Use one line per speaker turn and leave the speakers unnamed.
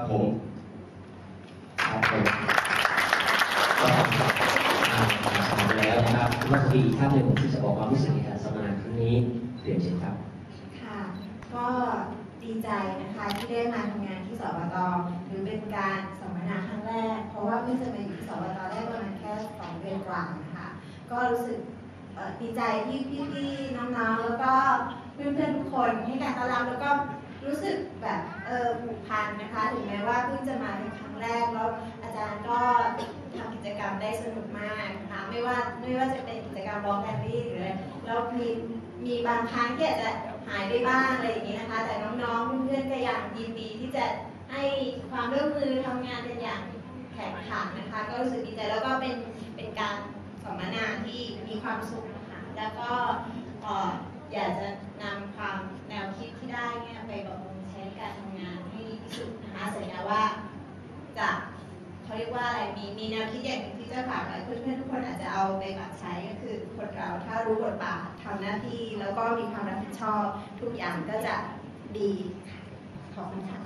ครับผมครับผมก็ถามแล้วนะครับเมื่อกี้ท่านหนึ่งที่จะบอกความรู้สึกในการสัมมนาครั้งนี้เรียนเชิญครับ
ค่ะ ก็ดีใจนะคะที่ได้มาทำงานที่สวตหรือเป็นการสัมมนาครั้งแรก เพราะว่าเพิ่งจะมาอยู่ที่สวตได้ประมาณแค่สองเดือนกว่านะคะก็รู้สึกดีใจที่พี่ๆน้องๆแล้วก็เพื่อนๆทุกคนให้การต้อนรับแล้วก็ รู้สึกแบบเออผูกพันนะคะ ถึงแม้ว่าเพิ่งจะมาเป็นครั้งแรกแล้วอาจารย์ก็ทำกิจกรรมได้สนุกมากนะคะไม่ว่าไม่ว่าจะเป็นกิจกรรมร้องแบนดี้หรืออะไรแล้วมีมีบางครั้งที่อาจจะหายไปบ้างอะไรอย่างนี้นะคะ แต่น้องๆเพื่อนๆก็ยังยินดีที่จะให้ความร่วมมือทำงานกันอย่างแข่งขันนะคะ ก็รู้สึกดีใจแล้วก็เป็นเป็นการสัมมนาที่มีความสุขนะคะแล้วก็อออยากจะนำความแนวคิดที่ ได้เนี่ยไปบำรุงใช้ในการทำงานให้ดีที่สุดนะคะสัญญาว่าจะเขาเรียกว่าอะไรมีมีแนวคิดอย่างหนึ่งที่จะฝากไว้เพื่อนๆทุกคนอาจจะเอาไปปรับใช้ก็คือคนเราถ้ารู้บทบาททำหน้าที่แล้วก็มีความรับผิดชอบทุกอย่างก็จะดีขอบคุณค่ะ